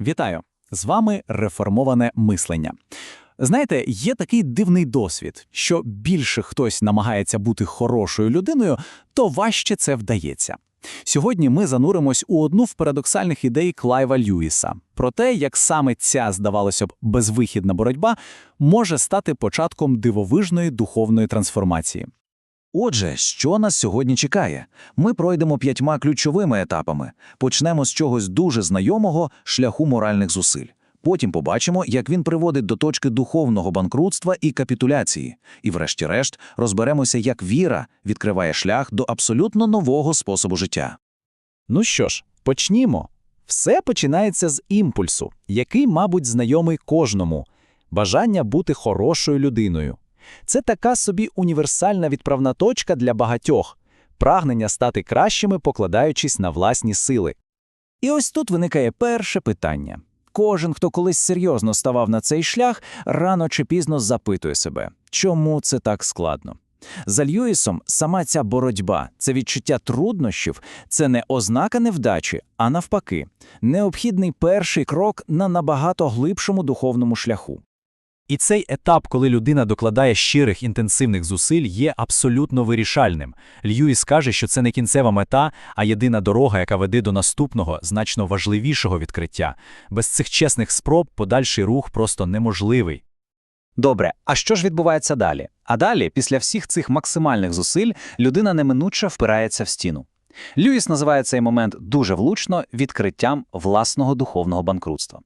Вітаю! З вами реформоване мислення. Знаєте, є такий дивний досвід, що більше хтось намагається бути хорошою людиною, то важче це вдається. Сьогодні ми зануримось у одну в парадоксальних ідей Клайва Льюіса про те, як саме ця, здавалося б, безвихідна боротьба може стати початком дивовижної духовної трансформації. Отже, що нас сьогодні чекає? Ми пройдемо п'ятьма ключовими етапами. Почнемо з чогось дуже знайомого шляху моральних зусиль. Потім побачимо, як він приводить до точки духовного банкрутства і капітуляції. І врешті-решт розберемося, як віра відкриває шлях до абсолютно нового способу життя. Ну що ж, почнімо. Все починається з імпульсу, який, мабуть, знайомий кожному бажання бути хорошою людиною. Це така собі універсальна відправна точка для багатьох, прагнення стати кращими, покладаючись на власні сили. І ось тут виникає перше питання. Кожен, хто колись серйозно ставав на цей шлях, рано чи пізно запитує себе, чому це так складно. За Льюісом сама ця боротьба, це відчуття труднощів, це не ознака невдачі, а навпаки, необхідний перший крок на набагато глибшому духовному шляху. І цей етап, коли людина докладає щирих інтенсивних зусиль, є абсолютно вирішальним. Льюіс каже, що це не кінцева мета, а єдина дорога, яка веде до наступного, значно важливішого відкриття. Без цих чесних спроб подальший рух просто неможливий. Добре, а що ж відбувається далі? А далі, після всіх цих максимальних зусиль, людина неминуче впирається в стіну. Льюіс називає цей момент дуже влучно відкриттям власного духовного банкрутства.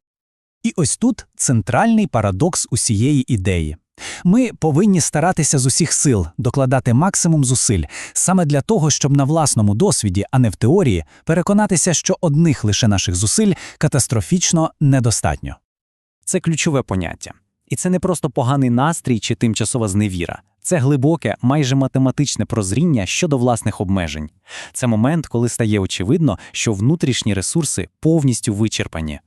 І ось тут центральний парадокс усієї ідеї. Ми повинні старатися з усіх сил докладати максимум зусиль саме для того, щоб на власному досвіді, а не в теорії, переконатися, що одних лише наших зусиль катастрофічно недостатньо. Це ключове поняття. І це не просто поганий настрій чи тимчасова зневіра. Це глибоке, майже математичне прозріння щодо власних обмежень. Це момент, коли стає очевидно, що внутрішні ресурси повністю вичерпані.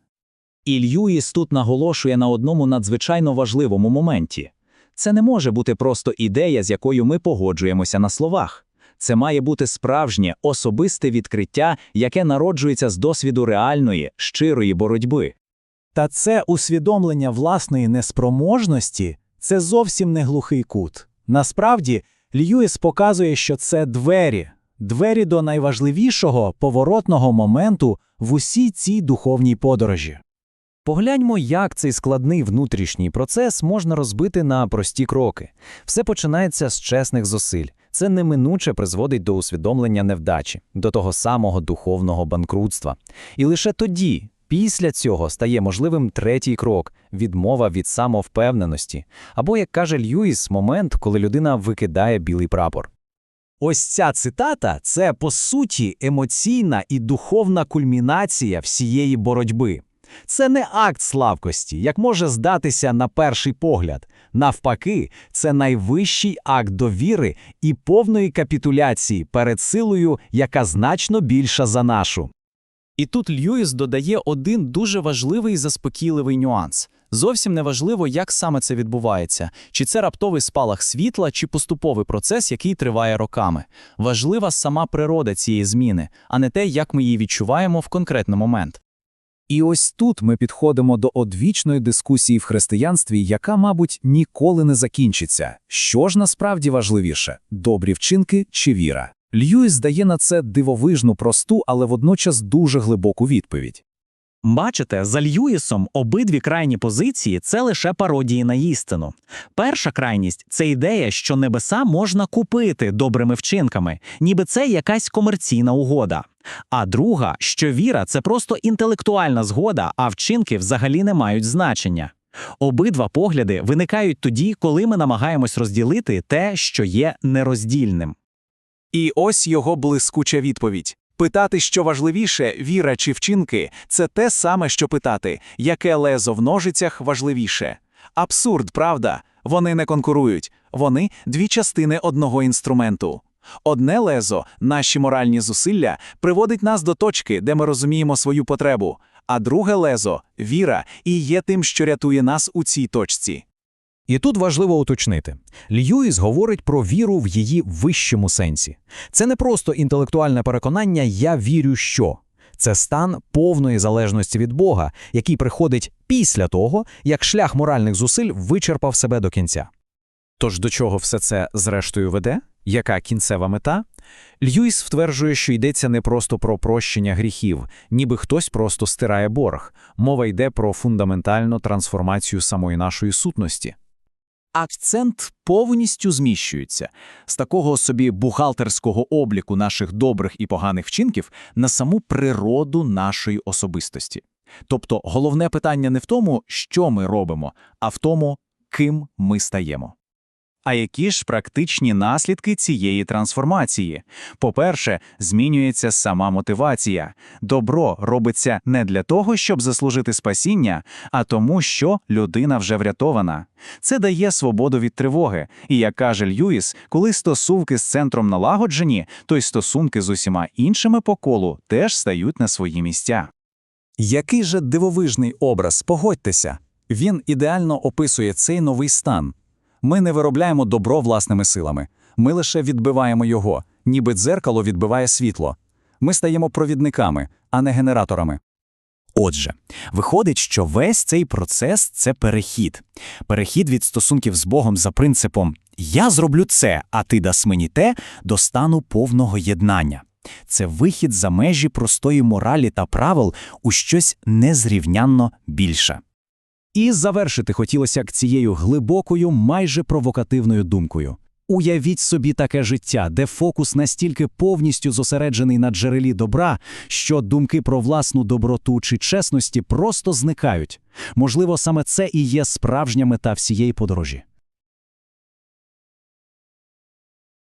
І Льюіс тут наголошує на одному надзвичайно важливому моменті. Це не може бути просто ідея, з якою ми погоджуємося на словах. Це має бути справжнє, особисте відкриття, яке народжується з досвіду реальної, щирої боротьби. Та це усвідомлення власної неспроможності це зовсім не глухий кут. Насправді, Льюіс показує, що це двері, двері до найважливішого поворотного моменту в усій цій духовній подорожі. Погляньмо, як цей складний внутрішній процес можна розбити на прості кроки. Все починається з чесних зусиль. Це неминуче призводить до усвідомлення невдачі, до того самого духовного банкрутства. І лише тоді, після цього, стає можливим третій крок відмова від самовпевненості, або, як каже Льюіс, момент, коли людина викидає білий прапор. Ось ця цитата це по суті емоційна і духовна кульмінація всієї боротьби. Це не акт слабкості, як може здатися на перший погляд. Навпаки, це найвищий акт довіри і повної капітуляції перед силою, яка значно більша за нашу. І тут Льюіс додає один дуже важливий і заспокійливий нюанс. Зовсім не важливо, як саме це відбувається, чи це раптовий спалах світла, чи поступовий процес, який триває роками. Важлива сама природа цієї зміни, а не те, як ми її відчуваємо в конкретний момент. І ось тут ми підходимо до одвічної дискусії в християнстві, яка, мабуть, ніколи не закінчиться. Що ж насправді важливіше добрі вчинки чи віра? Льюіс дає на це дивовижну просту, але водночас дуже глибоку відповідь. Бачите, за Льюісом обидві крайні позиції це лише пародії на істину. Перша крайність це ідея, що небеса можна купити добрими вчинками, ніби це якась комерційна угода. А друга, що віра це просто інтелектуальна згода, а вчинки взагалі не мають значення. Обидва погляди виникають тоді, коли ми намагаємось розділити те, що є нероздільним. І ось його блискуча відповідь. Питати, що важливіше, віра чи вчинки, це те саме, що питати, яке лезо в ножицях важливіше. Абсурд, правда? Вони не конкурують, вони дві частини одного інструменту. Одне лезо, наші моральні зусилля, приводить нас до точки, де ми розуміємо свою потребу, а друге лезо віра, і є тим, що рятує нас у цій точці. І тут важливо уточнити: Льюіс говорить про віру в її вищому сенсі. Це не просто інтелектуальне переконання Я вірю, що. Це стан повної залежності від Бога, який приходить після того, як шлях моральних зусиль вичерпав себе до кінця. Тож до чого все це зрештою веде? Яка кінцева мета? Льюіс стверджує, що йдеться не просто про прощення гріхів, ніби хтось просто стирає борг. Мова йде про фундаментальну трансформацію самої нашої сутності. Акцент повністю зміщується з такого собі бухгалтерського обліку наших добрих і поганих вчинків на саму природу нашої особистості. Тобто головне питання не в тому, що ми робимо, а в тому, ким ми стаємо. А які ж практичні наслідки цієї трансформації? По-перше, змінюється сама мотивація. Добро робиться не для того, щоб заслужити спасіння, а тому, що людина вже врятована. Це дає свободу від тривоги. І як каже Льюіс, коли стосунки з центром налагоджені, то й стосунки з усіма іншими по колу теж стають на свої місця. Який же дивовижний образ, погодьтеся. Він ідеально описує цей новий стан. Ми не виробляємо добро власними силами, ми лише відбиваємо його, ніби дзеркало відбиває світло. Ми стаємо провідниками, а не генераторами. Отже, виходить, що весь цей процес це перехід. Перехід від стосунків з Богом за принципом Я зроблю це, а ти даси мені те до стану повного єднання. Це вихід за межі простої моралі та правил у щось незрівнянно більше. І завершити хотілося б цією глибокою, майже провокативною думкою. Уявіть собі таке життя, де фокус настільки повністю зосереджений на джерелі добра, що думки про власну доброту чи чесності просто зникають. Можливо, саме це і є справжня мета всієї подорожі.